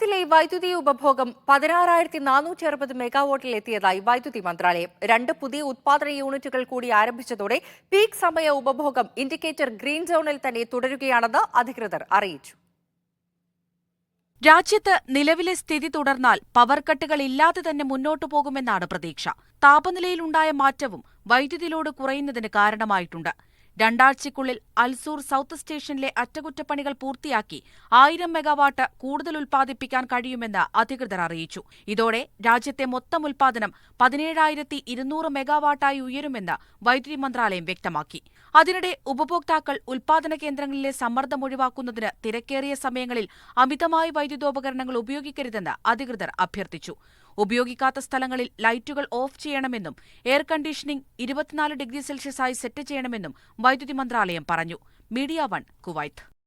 കേരളത്തിലെ വൈദ്യുതി ഉപഭോഗം പതിനാറായിരത്തി നാനൂറ്റി അറുപത് മെഗാവാട്ടിൽ എത്തിയതായി വൈദ്യുതി മന്ത്രാലയം. രണ്ട് പുതിയ ഉത്പാദന യൂണിറ്റുകൾ കൂടി ആരംഭിച്ചതോടെ പീക്ക് സമയ ഉപഭോഗം ഇൻഡിക്കേറ്റർ ഗ്രീൻ സോണിൽ തന്നെ തുടരുകയാണെന്ന് അധികൃതർ അറിയിച്ചു. രാജ്യത്ത് നിലവിലെ സ്ഥിതി തുടർന്നാൽ പവർ കട്ടുകൾ ഇല്ലാതെ തന്നെ മുന്നോട്ടു പോകുമെന്നാണ് പ്രതീക്ഷ. താപനിലയിലുണ്ടായ മാറ്റവും വൈദ്യുതി ലോഡ് കുറയുന്നതിന് കാരണമായിട്ടുണ്ട്. രണ്ടാഴ്ചയ്ക്കുള്ളിൽ അൽസൂർ സൗത്ത് സ്റ്റേഷനിലെ അറ്റകുറ്റപ്പണികൾ പൂർത്തിയാക്കി ആയിരം മെഗാവാട്ട് കൂടുതൽ ഉൽപ്പാദിപ്പിക്കാൻ കഴിയുമെന്ന് അധികൃതർ അറിയിച്ചു. ഇതോടെ രാജ്യത്തെ മൊത്തം ഉൽപ്പാദനം പതിനേഴായിരത്തി ഇരുന്നൂറ് മെഗാവാട്ടായി ഉയരുമെന്ന് വൈദ്യുതി മന്ത്രാലയം വ്യക്തമാക്കി. അതിനിടെ ഉപഭോക്താക്കൾ ഉൽപ്പാദന കേന്ദ്രങ്ങളിലെ സമ്മർദ്ദം ഒഴിവാക്കുന്നതിന് തിരക്കേറിയ സമയങ്ങളിൽ അമിതമായി വൈദ്യുതോപകരണങ്ങൾ ഉപയോഗിക്കരുതെന്ന് അധികൃതർ അഭ്യർത്ഥിച്ചു. ഉപയോഗിക്കാത്ത സ്ഥലങ്ങളിൽ ലൈറ്റുകൾ ഓഫ് ചെയ്യണമെന്നും എയർ കണ്ടീഷനിംഗ് ഇരുപത്തിനാല് ഡിഗ്രി സെൽഷ്യസായി സെറ്റ് ചെയ്യണമെന്നും വൈദ്യുതി മന്ത്രാലയം പറഞ്ഞു. Media one Kuwait.